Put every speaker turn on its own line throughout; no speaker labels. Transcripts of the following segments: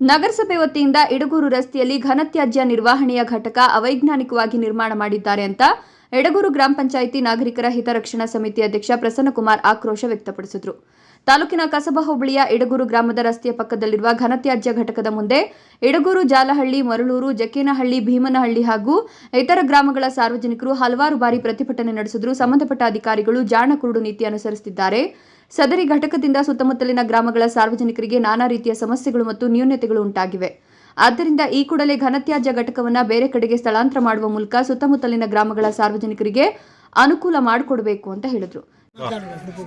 ನಗರಸಭೆ ವತಿಯಿಂದ ಇಡಗೂರು ರಸ್ತೆಯಲ್ಲಿ ಘನತ್ಯಾಜ್ಯ ನಿರ್ವಹಣೆಯ ಘಟಕ ಅವೈಜ್ಞಾನಿಕವಾಗಿ ನಿರ್ಮಾಣ ಮಾಡಿದ್ದಾರೆ ಅಂತ ಎಡಗೂರು ಗ್ರಾಮ ಪಂಚಾಯಿತಿ ನಾಗರಿಕರ ಹಿತರಕ್ಷಣಾ ಸಮಿತಿ ಅಧ್ಯಕ್ಷ ಪ್ರಸನ್ನಕುಮಾರ್ ಆಕ್ರೋಶ ವ್ಯಕ್ತಪಡಿಸಿದರು. ತಾಲೂಕಿನ ಕಸಬಾ ಹೋಬಳಿಯ ಇಡಗೂರು ಗ್ರಾಮದ ರಸ್ತೆಯ ಪಕ್ಕದಲ್ಲಿರುವ ಘನತ್ಯಾಜ್ಯ ಘಟಕದ ಮುಂದೆ ಇಡಗೂರು ಜಾಲಹಳ್ಳಿ, ಮರಳೂರು, ಜಕ್ಕೇನಹಳ್ಳಿ, ಭೀಮನಹಳ್ಳಿ ಹಾಗೂ ಇತರ ಗ್ರಾಮಗಳ ಸಾರ್ವಜನಿಕರು ಹಲವಾರು ಬಾರಿ ಪ್ರತಿಭಟನೆ ನಡೆಸಿದ್ರು. ಸಂಬಂಧಪಟ್ಟ ಅಧಿಕಾರಿಗಳು ಜಾಣ ನೀತಿ ಅನುಸರಿಸುತ್ತಿದ್ದಾರೆ. ಸದರಿ ಘಟಕದಿಂದ ಸುತ್ತಮುತ್ತಲಿನ ಗ್ರಾಮಗಳ ಸಾರ್ವಜನಿಕರಿಗೆ ನಾನಾ ರೀತಿಯ ಸಮಸ್ಯೆಗಳು ಮತ್ತು ನ್ಯೂನತೆಗಳು ಉಂಟಾಗಿವೆ. ಆದ್ದರಿಂದ ಈ ಕೂಡಲೇ ಘನತ್ಯಾಜ್ಯ ಘಟಕವನ್ನು ಬೇರೆ ಕಡೆಗೆ ಸ್ಥಳಾಂತರ ಮಾಡುವ ಮೂಲಕ ಸುತ್ತಮುತ್ತಲಿನ ಗ್ರಾಮಗಳ ಸಾರ್ವಜನಿಕರಿಗೆ ಅನುಕೂಲ ಮಾಡಿಕೊಡಬೇಕು ಅಂತ ಹೇಳಿದರು.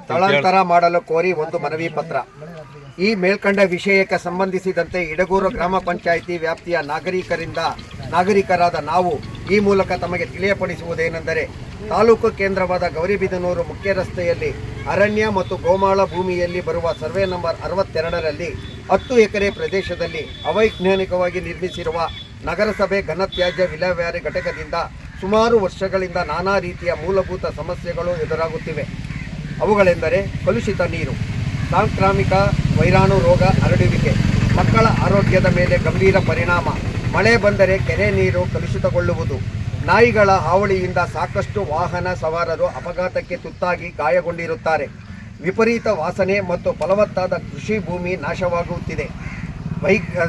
ಸ್ಥಳಾಂತರ ಮಾಡಲು ಕೋರಿ ಒಂದು ಮನವಿ ಪತ್ರ. ಈ ಮೇಲ್ಕಂಡ ವಿಷಯಕ್ಕೆ ಸಂಬಂಧಿಸಿದಂತೆ ಇಡಗೂರು ಗ್ರಾಮ ಪಂಚಾಯಿತಿ ವ್ಯಾಪ್ತಿಯ ನಾಗರಿಕರಿಂದ ನಾಗರಿಕರಾದ ನಾವು ಈ ಮೂಲಕ ತಮಗೆ ತಿಳಿಯಪಡಿಸುವುದೇನೆಂದರೆ ತಾಲೂಕು ಕೇಂದ್ರವಾದ ಗೌರಿಬಿದನೂರು ಮುಖ್ಯ ರಸ್ತೆಯಲ್ಲಿ ಅರಣ್ಯ ಮತ್ತು ಗೋಮಾಳ ಭೂಮಿಯಲ್ಲಿ ಬರುವ ಸರ್ವೆ ನಂಬರ್ ಅರವತ್ತೆರಡರಲ್ಲಿ ಹತ್ತು ಎಕರೆ ಪ್ರದೇಶದಲ್ಲಿ ಅವೈಜ್ಞಾನಿಕವಾಗಿ ನಿರ್ಮಿಸಿರುವ ನಗರಸಭೆ ಘನತ್ಯಾಜ್ಯ ವಿಲೇವಾರಿ ಘಟಕದಿಂದ ಸುಮಾರು ವರ್ಷಗಳಿಂದ ನಾನಾ ರೀತಿಯ ಮೂಲಭೂತ ಸಮಸ್ಯೆಗಳು ಎದುರಾಗುತ್ತಿವೆ. ಅವುಗಳೆಂದರೆ ಕಲುಷಿತ ನೀರು, ಸಾಂಕ್ರಾಮಿಕ ವೈರಾಣು ರೋಗ ಹರಡುವಿಕೆ, ಮಕ್ಕಳ ಆರೋಗ್ಯದ ಮೇಲೆ ಗಂಭೀರ ಪರಿಣಾಮ ಮಳೆ ಬಂದರೆ ಕೆರೆ ನೀರು ಕಲುಷಿತಗೊಳ್ಳುವುದು. ನಾಯಿಗಳ ಹಾವಳಿಯಿಂದ ಸಾಕಷ್ಟು ವಾಹನ ಸವಾರರು ಅಪಘಾತಕ್ಕೆ ತುತ್ತಾಗಿ ಗಾಯಗೊಂಡಿರುತ್ತಾರೆ. ವಿಪರೀತ ವಾಸನೆ ಮತ್ತು ಫಲವತ್ತಾದ ಕೃಷಿ ಭೂಮಿ ನಾಶವಾಗುತ್ತಿದೆ.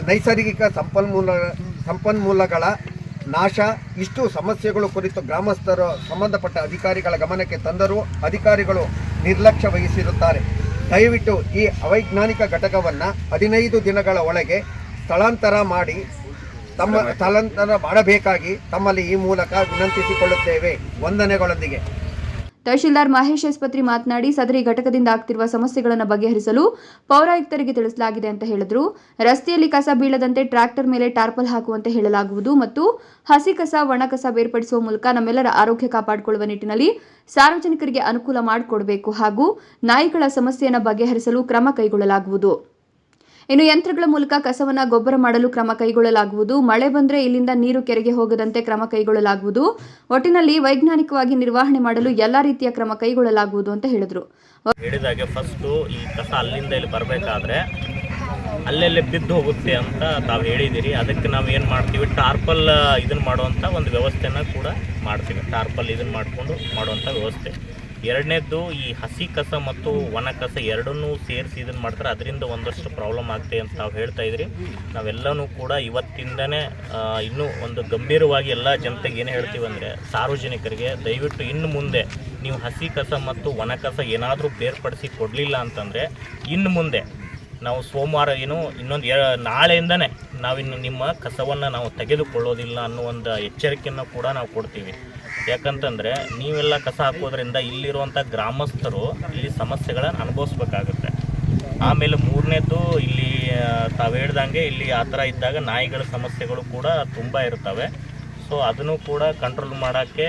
ನೈಸರ್ಗಿಕ ಸಂಪನ್ಮೂಲ, ಸಂಪನ್ಮೂಲಗಳ ನಾಶ, ಇಷ್ಟು ಸಮಸ್ಯೆಗಳು ಕುರಿತು ಗ್ರಾಮಸ್ಥರು, ಸಂಬಂಧಪಟ್ಟ ಅಧಿಕಾರಿಗಳ ಗಮನಕ್ಕೆ ತಂದರೂ ಅಧಿಕಾರಿಗಳು ನಿರ್ಲಕ್ಷ್ಯ ವಹಿಸಿರುತ್ತಾರೆ. ದಯವಿಟ್ಟು ಈ ಅವೈಜ್ಞಾನಿಕ ಘಟಕವನ್ನು ಹದಿನೈದು ದಿನಗಳ ಒಳಗೆ ಸ್ಥಳಾಂತರ ಮಾಡಿ ತಮ್ಮ ತಲಂತರ ಮಾಡಬೇಕಾಗಿ ತಮ್ಮಲ್ಲಿ ಈ ಮೂಲಕ ವಿನಂತಿಸಿಕೊಳ್ಳುತ್ತೇವೆ. ವಂದನೆಗಳೊಂದಿಗೆ.
ತಹಶೀಲ್ದಾರ್ ಮಹೇಶ್ ಆಸ್ಪತ್ರೆ ಮಾತನಾಡಿ ಸದರಿ ಘಟಕದಿಂದ ಆಗ್ತಿರುವ ಸಮಸ್ಯೆಗಳನ್ನು ಬಗೆಹರಿಸಲು ಪೌರಾಯುಕ್ತರಿಗೆ ತಿಳಿಸಲಾಗಿದೆ ಅಂತ ಹೇಳಿದ್ರು. ರಸ್ತೆಯಲ್ಲಿ ಕಸ ಬೀಳದಂತೆ ಟ್ರ್ಯಾಕ್ಟರ್ ಮೇಲೆ ಟಾರ್ಪಲ್ ಹಾಕುವಂತೆ ಹೇಳಲಾಗುವುದು ಮತ್ತು ಹಸಿ ಕಸ ಒಣ ಕಸ ಬೇರ್ಪಡಿಸುವ ಮೂಲಕ ನಮ್ಮೆಲ್ಲರ ಆರೋಗ್ಯ ಕಾಪಾಡಿಕೊಳ್ಳುವ ನಿಟ್ಟಿನಲ್ಲಿ ಸಾರ್ವಜನಿಕರಿಗೆ ಅನುಕೂಲ ಮಾಡಿಕೊಡಬೇಕು ಹಾಗೂ ನಾಯಿಗಳ ಸಮಸ್ಯೆಯನ್ನು ಬಗೆಹರಿಸಲು ಕ್ರಮ ಕೈಗೊಳ್ಳಲಾಗುವುದು. ಇನ್ನು ಯಂತ್ರಗಳ ಮೂಲಕ ಕಸವನ್ನ ಗೊಬ್ಬರ ಮಾಡಲು ಕ್ರಮ ಕೈಗೊಳ್ಳಲಾಗುವುದು. ಮಳೆ ಬಂದರೆ ಇಲ್ಲಿಂದ ನೀರು ಕೆರೆಗೆ ಹೋಗದಂತೆ ಕ್ರಮ ಕೈಗೊಳ್ಳಲಾಗುವುದು. ಒಟ್ಟಿನಲ್ಲಿ ವೈಜ್ಞಾನಿಕವಾಗಿ ನಿರ್ವಹಣೆ ಮಾಡಲು ಎಲ್ಲಾ ರೀತಿಯ ಕ್ರಮ ಕೈಗೊಳ್ಳಲಾಗುವುದು ಅಂತ ಹೇಳಿದರು.
ಹೇಳಿದಾಗೆ ಫಸ್ಟು ಈ ಕಸ ಅಲ್ಲಿಂದ ಇಲ್ಲಿ ಬರಬೇಕಾದ್ರೆ ಅಲ್ಲೆಲ್ಲೇ ಬಿದ್ದು ಹೋಗುತ್ತೆ ಅಂತ ತಾವು ಹೇಳಿದ್ದೀರಿ. ಅದಕ್ಕೆ ನಾವು ಏನು ಮಾಡ್ತೀವಿ? ಟಾರ್ಪಲ್, ಇದನ್ನು ಮಾಡುವಂಥ ಒಂದು ವ್ಯವಸ್ಥೆನ ಕೂಡ ಮಾಡ್ತೀವಿ. ಟಾರ್ಪಲ್, ಇದನ್ನು ಮಾಡಿಕೊಂಡು ಮಾಡುವಂಥ ವ್ಯವಸ್ಥೆ. ಎರಡನೇದ್ದು ಈ ಹಸಿ ಕಸ ಮತ್ತು ಒಣ ಕಸ ಎರಡನ್ನೂ ಸೇರಿಸಿ ಇದನ್ನು ಮಾಡ್ತಾರೆ. ಅದರಿಂದ ಒಂದಷ್ಟು ಪ್ರಾಬ್ಲಮ್ ಆಗ್ತದೆ ಅಂತ ನಾವು ಹೇಳ್ತಾ ಇದ್ರಿ. ನಾವೆಲ್ಲನೂ ಕೂಡ ಇವತ್ತಿಂದನೇ ಇನ್ನೂ ಒಂದು ಗಂಭೀರವಾಗಿ ಎಲ್ಲ ಜನತೆಗೆ ಏನು ಹೇಳ್ತೀವಿ ಅಂದರೆ ಸಾರ್ವಜನಿಕರಿಗೆ ದಯವಿಟ್ಟು ಇನ್ನು ಮುಂದೆ ನೀವು ಹಸಿ ಕಸ ಮತ್ತು ಒಣ ಕಸ ಏನಾದರೂ ಬೇರ್ಪಡಿಸಿ ಕೊಡಲಿಲ್ಲ ಅಂತಂದರೆ ಇನ್ನು ಮುಂದೆ ನಾವು ಸೋಮವಾರ ಏನು ಇನ್ನೊಂದು ಎ, ನಾಳೆಯಿಂದನೇ ನಾವಿನ್ನು ನಿಮ್ಮ ಕಸವನ್ನು ನಾವು ತೆಗೆದುಕೊಳ್ಳೋದಿಲ್ಲ ಅನ್ನೋ ಒಂದು ಎಚ್ಚರಿಕೆಯನ್ನು ಕೂಡ ನಾವು ಕೊಡ್ತೀವಿ. ಯಾಕಂತಂದರೆ ನೀವೆಲ್ಲ ಕಸ ಹಾಕೋದ್ರಿಂದ ಇಲ್ಲಿರುವಂಥ ಗ್ರಾಮಸ್ಥರು ಇಲ್ಲಿ ಸಮಸ್ಯೆಗಳನ್ನು ಅನುಭವಿಸ್ಬೇಕಾಗುತ್ತೆ. ಆಮೇಲೆ ಮೂರನೇದು ಇಲ್ಲಿ ತಾವು ಹೇಳ್ದಂಗೆ ಇಲ್ಲಿ ಆ ಥರ ಇದ್ದಾಗ ನಾಯಿಗಳ ಸಮಸ್ಯೆಗಳು ಕೂಡ ತುಂಬ ಇರ್ತವೆ. ಸೊ ಅದನ್ನು ಕೂಡ ಕಂಟ್ರೋಲ್ ಮಾಡೋಕ್ಕೆ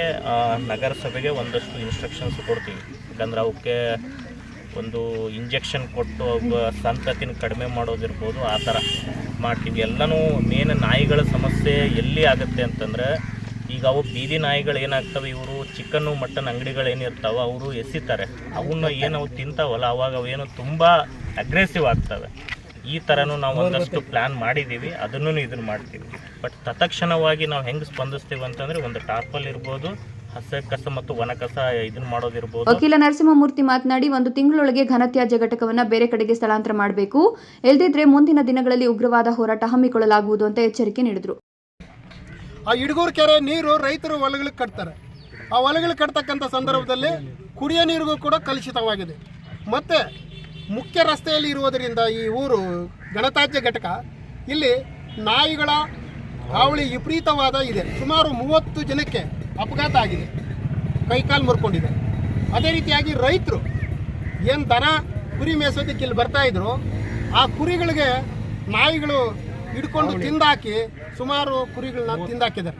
ನಗರಸಭೆಗೆ ಒಂದಷ್ಟು ಇನ್ಸ್ಟ್ರಕ್ಷನ್ಸ್ ಕೊಡ್ತೀವಿ. ಯಾಕಂದ್ರೆ ಅವಕ್ಕೆ ಒಂದು ಇಂಜೆಕ್ಷನ್ ಕೊಟ್ಟು ಸಂತತಿನ ಕಡಿಮೆ ಮಾಡೋದಿರ್ಬೋದು, ಆ ಥರ. ಮಾಡ್ತೀವಿ. ಎಲ್ಲನೂ ಮೇನ್ ನಾಯಿಗಳ ಸಮಸ್ಯೆ ಎಲ್ಲಿ ಆಗುತ್ತೆ ಅಂತಂದರೆ ಈಗ ಅವು ಬೀದಿ ನಾಯಿಗಳು ಏನಾಗ್ತವೆ, ಇವರು ಚಿಕನ್ನು ಮಟನ್ ಅಂಗಡಿಗಳು ಏನಿರ್ತಾವೆ ಅವರು ಎಸಿತಾರೆ. ಅವನ್ನ ಏನು ಅವು ತಿಂತಾವಲ್ಲ, ಅವಾಗ ಅವೇನು ತುಂಬ ಅಗ್ರೆಸಿವ್ ಆಗ್ತವೆ. ಈ ಥರನೂ ನಾವು ಒಂದಷ್ಟು ಪ್ಲ್ಯಾನ್ ಮಾಡಿದ್ದೀವಿ, ಅದನ್ನು ಇದನ್ನು ಮಾಡ್ತೀವಿ. ಬಟ್ ತತ್ಕ್ಷಣವಾಗಿ ನಾವು ಹೆಂಗೆ ಸ್ಪಂದಿಸ್ತೀವಿ ಅಂತಂದರೆ, ಒಂದು ಟಾರ್ಪಲ್ ಇರ್ಬೋದು, ಹಸ, ಕಸ ಮತ್ತು ಒಣ ಕಸ ಇದನ್ನ ಮಾಡೋದಿರ್ಬೋದು.
ವಕೀಲ ನರಸಿಂಹಮೂರ್ತಿ ಮಾತನಾಡಿ, ಒಂದು ತಿಂಗಳೊಳಗೆ ಘನತ್ಯಾಜ್ಯ ಘಟಕವನ್ನ ಬೇರೆ ಕಡೆಗೆ ಸ್ಥಳಾಂತರ ಮಾಡಬೇಕು. ಇಲ್ದಿದ್ರೆ ಮುಂದಿನ ದಿನಗಳಲ್ಲಿ ಉಗ್ರವಾದ ಹೋರಾಟ ಹಮ್ಮಿಕೊಳ್ಳಲಾಗುವುದು ಅಂತ ಎಚ್ಚರಿಕೆ ನೀಡಿದರು.
ಆ ಇಡಗೂರು ಕೆರೆ ನೀರು ರೈತರು ಹೊಲಗಳಿಗೆ ಕಟ್ತಾರೆ. ಆ ಹೊಲಗಳಿಗೆ ಕಟ್ತಕ್ಕಂಥ ಸಂದರ್ಭದಲ್ಲಿ ಕುಡಿಯೋ ನೀರಿಗೂ ಕೂಡ ಕಲುಷಿತವಾಗಿದೆ. ಮತ್ತು ಮುಖ್ಯ ರಸ್ತೆಯಲ್ಲಿ ಇರುವುದರಿಂದ ಈ ಊರು ಗಣತಾಜ್ಯ ಘಟಕ ಇಲ್ಲಿ ನಾಯಿಗಳ ಹಾವಳಿ ವಿಪರೀತವಾದ ಇದೆ. ಸುಮಾರು ಮೂವತ್ತು ಜನಕ್ಕೆ ಅಪಘಾತ ಆಗಿದೆ. ಕೈಕಾಲು ಮುರ್ಕೊಂಡಿದೆ. ಅದೇ ರೀತಿಯಾಗಿ ರೈತರು ಏನು ದನ ಕುರಿ ಮೇಸೋದಕ್ಕೆ ಇಲ್ಲಿ ಬರ್ತಾಯಿದ್ರು ಆ ಕುರಿಗಳಿಗೆ ನಾಯಿಗಳು ಹಿಡ್ಕೊಂಡು ತಿಂದಾಕಿ ಸುಮಾರು ಕುರಿಗಳನ್ನ ತಿಂದಾಕಿದ್ದಾರೆ.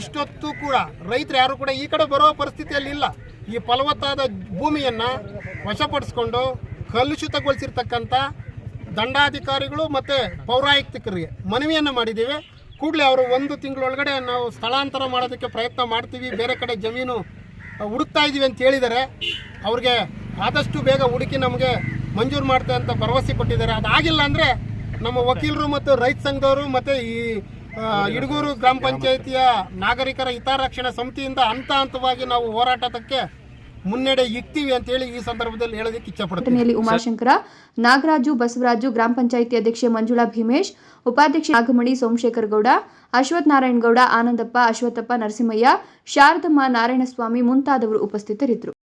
ಇಷ್ಟೊತ್ತು ಕೂಡ ರೈತರು ಯಾರು ಕೂಡ ಈ ಕಡೆ ಬರೋ ಪರಿಸ್ಥಿತಿಯಲ್ಲಿ ಇಲ್ಲ. ಈ ಫಲವತ್ತಾದ ಭೂಮಿಯನ್ನು ವಶಪಡಿಸ್ಕೊಂಡು ಕಲುಷಿತಗೊಳಿಸಿರ್ತಕ್ಕಂಥ ದಂಡಾಧಿಕಾರಿಗಳು ಮತ್ತು ಪೌರಾಯುಕ್ತಿಕರಿಗೆ ಮನವಿಯನ್ನು ಮಾಡಿದ್ದೀವಿ. ಕೂಡಲೇ ಅವರು ಒಂದು ತಿಂಗಳೊಳಗಡೆ ನಾವು ಸ್ಥಳಾಂತರ ಮಾಡೋದಕ್ಕೆ ಪ್ರಯತ್ನ ಮಾಡ್ತೀವಿ. ಬೇರೆ ಕಡೆ ಜಮೀನು ಹುಡುಕ್ತಾ ಇದ್ದೀವಿ ಅಂತ ಹೇಳಿದ್ದಾರೆ. ಅವ್ರಿಗೆ ಆದಷ್ಟು ಬೇಗ ಹುಡುಕಿ ನಮಗೆ ಮಂಜೂರು ಮಾಡ್ತೇವೆ ಅಂತ ಭರವಸೆ ಕೊಟ್ಟಿದ್ದಾರೆ. ಅದಾಗಿಲ್ಲ ಅಂದರೆ ನಮ್ಮ ವಕೀಲರು ಮತ್ತು ರೈತ ಸಂಘದವರು ಮತ್ತೆ ಈ ಇಡಗೂರು ಗ್ರಾಮ ಪಂಚಾಯಿತಿಯ ನಾಗರಿಕರ ಹಿತರಕ್ಷಣಾ ಸಮಿತಿಯಿಂದ ಹಂತ ಹಂತವಾಗಿ ನಾವು ಹೋರಾಟಕ್ಕೆ ಮುನ್ನಡೆ ಇಕ್ತೀವಿ ಅಂತೇಳಿ ಈ ಸಂದರ್ಭದಲ್ಲಿ ಹೇಳೋದಕ್ಕೆ ಇಚ್ಛಪಡ್ತೀನಿ.
ಪಡ್ತೀನಿ ಉಮಾಶಂಕರ, ನಾಗರಾಜು, ಬಸವರಾಜು, ಗ್ರಾಮ ಪಂಚಾಯಿತಿ ಅಧ್ಯಕ್ಷೆ ಮಂಜುಳಾ ಭೀಮೇಶ್, ಉಪಾಧ್ಯಕ್ಷೆ ನಾಗಮಣಿ ಸೋಮಶೇಖರ್ ಗೌಡ, ಅಶ್ವಥ್ ನಾರಾಯಣಗೌಡ ಆನಂದಪ್ಪ, ಅಶ್ವಥಪ್ಪ ನರಸಿಂಹಯ್ಯ, ಶಾರದಮ್ಮ ನಾರಾಯಣಸ್ವಾಮಿ ಮುಂತಾದವರು ಉಪಸ್ಥಿತರಿದ್ದರು.